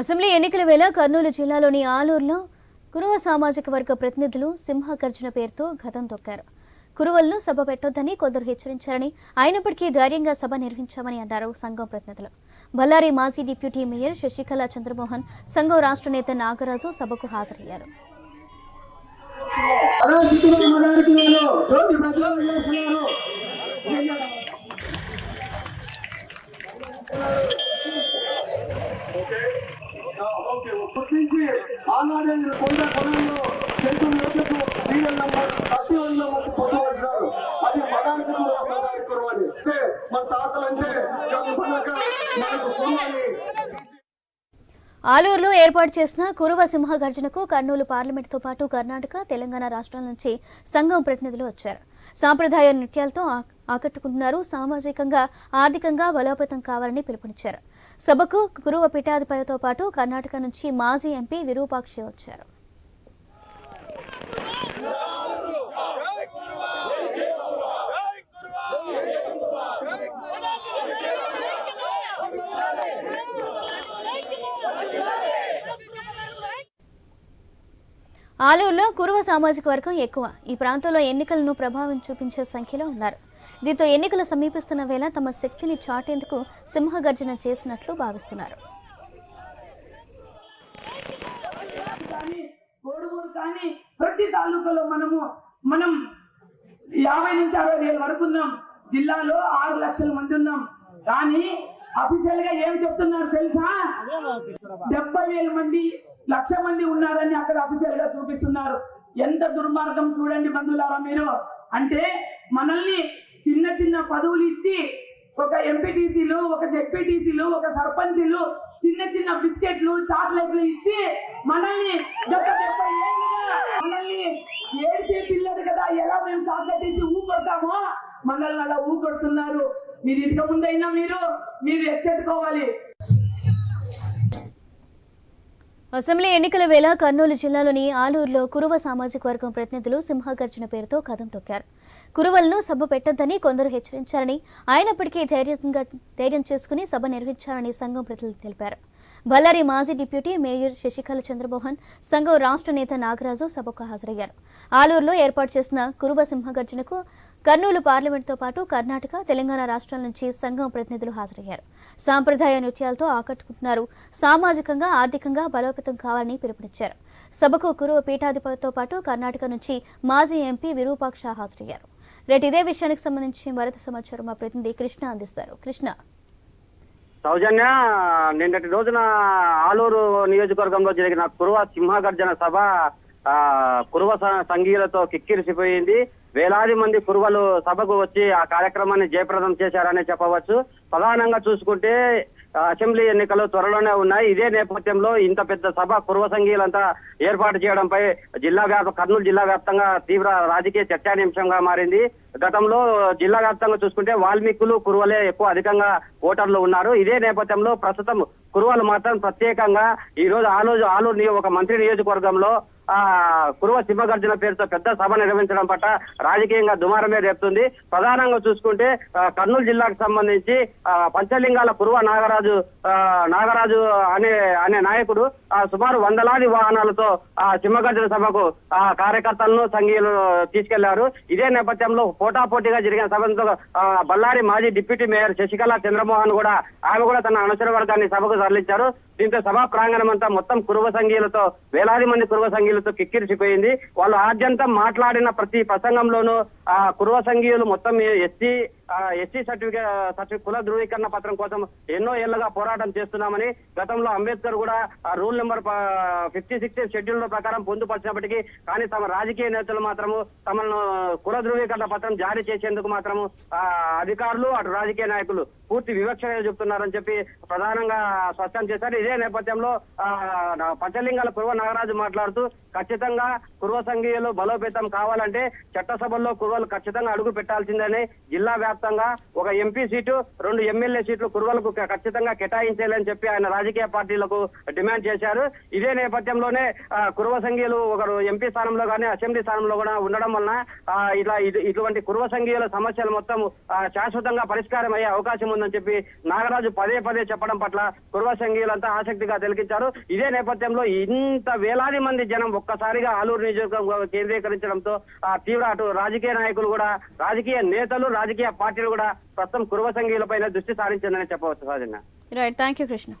Assembly ఎన్నికల వేళ కర్నూలు జిల్లాలోని ఆలూరులో కురువ సామాజిక వర్గ ప్రతినిధులు సింహకర్జున పేరుతో గతం తొక్కారు. కురువలను సభ పెట్టొద్దని కొందరు హెచ్చరించారని అయినప్పటికీ ధైర్యంగా సభ నిర్వహించామని అన్నారు సంఘం ప్రతినిధులు. బళ్ళారి మాజీ డిప్యూటీ మేయర్ శశికళ చంద్రమోహన్ సంఘం రాష్ట్ర నేత నాగరాజు సభకు హాజరయ్యారు. గుర్తించి ఆనాడే కొండ కొనంలో చెంచులు యోచకు సీరియల్ నంబర్ థర్టీ వన్లో వచ్చినారు అది మదానికి ప్రధానికుడు అని. అంటే మన తాతలంటే కాదు మనకు కురువని ఆలూరులో ఏర్పాటు చేసిన కురువ సింహగర్జనకు కర్నూలు పార్లమెంటుతో పాటు కర్ణాటక తెలంగాణ రాష్ట్రాల నుంచి సంఘం ప్రతినిధులు వచ్చారు. సాంప్రదాయ నృత్యాలతో ఆకట్టుకుంటున్నారు. సామాజికంగా ఆర్థికంగా బలోపేతం కావాలని పిలుపునిచ్చారు. సభకు కురువ పీఠాధిపతితో పాటు కర్ణాటక నుంచి మాజీ ఎంపీ విరూపాక్షి వచ్చారు. ఆలూరులో కురువ సామాజిక వర్గం ఎక్కువ. ఈ ప్రాంతంలో ఎన్నికలను ప్రభావం చూపించే సంఖ్యలో ఉన్నారు. దీంతో ఎన్నికలు సమీపిస్తున్న వేళ తమ శక్తిని చాటేందుకు సింహగర్జన చేసినట్లు భావిస్తున్నారు. కానీ ప్రతి తాలూకాలో మనము మనం యాభై నుంచి అరవై వేల వరకు ఉన్నాం. జిల్లాలో ఆరు లక్షల మంది ఉన్నాం. కానీ అఫీషియల్గా ఏం చెప్తున్నారు తెలుసా? డెబ్బై వేల మంది లక్ష మంది ఉన్నారని అక్కడ అఫీషియల్గా చూపిస్తున్నారు. ఎంత దుర్మార్గం చూడండి బంధువులారా మీరు. అంటే మనల్ని చిన్న చిన్న పదవులు ఇచ్చి ఒక ఎంపీటీసీలు ఒక జెడ్పీటీసీలు ఒక సర్పంచ్లు చిన్న చిన్న బిస్కెట్లు చాక్లెట్లు ఇచ్చి మనల్ని గత డెబ్బై ఏళ్ళుగా మనల్ని ఏడ్చే పిల్లలు కదా ఎలా మేము చాక్లెట్ ఇచ్చి ఊకొడతామో మనల్ని అలా ఊకొడుతున్నారు. మీరు ఇంత ముందైనా మీరు మీరు ఎచ్చెట్టుకోవాలి అసెంబ్లీ ఎన్నికల వేళ కర్నూలు జిల్లాలోని ఆలూరులో కురువ సామాజిక వర్గం ప్రతినిధులు సింహగర్జన పేరుతో కథం తొక్కారు. కురువలను సభ పెట్టొద్దని కొందరు హెచ్చరించారని అయినప్పటికీ ధైర్యంగా ధైర్యం చేసుకుని సభ నిర్వహించారని సంఘం ప్రతినిధులు తెలిపారు. బళ్ళారి మాజీ డిప్యూటీ మేయర్ శశికళ చంద్రమోహన్ సంఘం రాష్ట్ర నేత నాగరాజు సభకు హాజరయ్యారు. ఆలూరులో ఏర్పాటు చేసిన కురువ సింహగర్జనకు కర్నూలు పార్లమెంటుతో పాటు కర్ణాటక తెలంగాణ రాష్ట్రాల నుంచి సంఘం ప్రతినిధులు హాజరయ్యారు. సాంప్రదాయ నృత్యాలతో ఆకట్టుకుంటున్నారు. సామాజికంగా ఆర్థికంగా బలోపేతం కావాలని పిలుపునిచ్చారు. సభకు కురువ పీఠాధిపతితో పాటు కర్ణాటక నుంచి మాజీ ఎంపీ విరూపాక్ష హాజరయ్యారు. రేటు ఇదే విషయానికి సంబంధించి మరింత సమాచారం మా ప్రతినిధి కృష్ణ అందిస్తారు. కృష్ణ. సౌజన్య నిన్నటి రోజున ఆలూరు నియోజకవర్గంలో జరిగిన కురువ సింహగర్జన సభ కురువ సంఘీయులతో కిక్కిరిసిపోయింది. వేలాది మంది కురువలు సభకు వచ్చి ఆ కార్యక్రమాన్ని జయప్రదం చేశారనే చెప్పవచ్చు. ప్రధానంగా చూసుకుంటే అసెంబ్లీ ఎన్నికలు త్వరలోనే ఉన్నాయి. ఇదే నేపథ్యంలో ఇంత పెద్ద సభ పూర్వ సంఘీయులంతా ఏర్పాటు చేయడంపై జిల్లా వ్యాప కర్నూలు జిల్లా వ్యాప్తంగా తీవ్ర రాజకీయ చర్చానీయాంశంగా మారింది. గతంలో జిల్లా వ్యాప్తంగా చూసుకుంటే వాల్మీకులు కురువలే ఎక్కువ అధికంగా ఓటర్లు ఉన్నారు. ఇదే నేపథ్యంలో ప్రస్తుతం కురువలు మాత్రం ప్రత్యేకంగా ఈ రోజు ఆలోజు ఆలూరు ఒక మంత్రి నియోజకవర్గంలో కురువ సింహగర్జన పేరుతో పెద్ద సభ నిర్వహించడం పట్ల రాజకీయంగా దుమారమే రేపుతుంది. ప్రధానంగా చూసుకుంటే కర్నూలు జిల్లాకు సంబంధించి ఆ, పంచలింగాల కురువ నాగరాజు నాగరాజు అనే అనే నాయకుడు సుమారు వందలాది వాహనాలతో ఆ సింహగర్జన సభకు ఆ కార్యకర్తలను సంఘీయులు తీసుకెళ్ళారు. ఇదే నేపథ్యంలో పోటాపోటీగా జరిగిన సభతో బళ్ళారి మాజీ డిప్యూటీ మేయర్ శశికళ చంద్రమోహన్ కూడా ఆమె కూడా తన అనుచర వర్గాన్ని సభకు తరలించారు. దీంతో సభా ప్రాంగణం అంతా మొత్తం కురువ సంఘీయులతో వేలాది మంది కురువ సంఘీయులతో కిక్కిరిసిపోయింది. వాళ్ళు ఆద్యంతం మాట్లాడిన ప్రతి ప్రసంగంలోనూ ఆ కుర్వ సంఘీయులు మొత్తం ఎస్సీ ఎస్సీ సర్టిఫికేట్ సర్టిఫికేట్ కుల ధృవీకరణ పత్రం కోసం ఎన్నో ఏళ్ళుగా పోరాటం చేస్తున్నామని గతంలో అంబేద్కర్ కూడా ఆ rule number fifty six schedule ప్రకారం పొందుపరిచినప్పటికీ కానీ తమ రాజకీయ నేతలు మాత్రము తమను కుల ధృవీకరణ పత్రం జారీ చేసేందుకు మాత్రము అధికారులు అటు రాజకీయ నాయకులు పూర్తి వివక్ష చెబుతున్నారని చెప్పి ప్రధానంగా స్పష్టం చేశారు. ఇదే నేపథ్యంలో ఆ, పంచలింగాల కుర్వ నాగరాజు మాట్లాడుతూ ఖచ్చితంగా కురువ సంఘీయులు బలోపేతం కావాలంటే చట్టసభల్లో కుర్వలు ఖచ్చితంగా అడుగు పెట్టాల్సిందని జిల్లా వ్యాప్త వ్యాప్తంగా ఒక ఎంపీ సీటు రెండు ఎమ్మెల్యే సీట్లు కురువలకు ఖచ్చితంగా కేటాయించాలని చెప్పి ఆయన రాజకీయ పార్టీలకు డిమాండ్ చేశారు. ఇదే నేపథ్యంలోనే కురువ సంఘీయులు ఒకరు ఎంపీ స్థానంలో కానీ అసెంబ్లీ స్థానంలో కూడా ఉండడం వలన ఇలా ఇటువంటి కురువ సంఘీయుల సమస్యలు మొత్తం శాశ్వతంగా పరిష్కారం అయ్యే అవకాశం ఉందని చెప్పి నాగరాజు పదే పదే చెప్పడం పట్ల కురువ సంఘీయులంతా ఆసక్తిగా తిలకించారు. ఇదే నేపథ్యంలో ఇంత వేలాది మంది జనం ఒక్కసారిగా ఆలూరు నియోజకవర్గం కేంద్రీకరించడంతో తీవ్ర అటు రాజకీయ నాయకులు కూడా రాజకీయ నేతలు రాజకీయ పార్టీలు కూడా ప్రస్తుతం కురువ సంఘీయులపైన దృష్టి సారించిందని చెప్పవచ్చు సహజంగా. Right thank you Krishna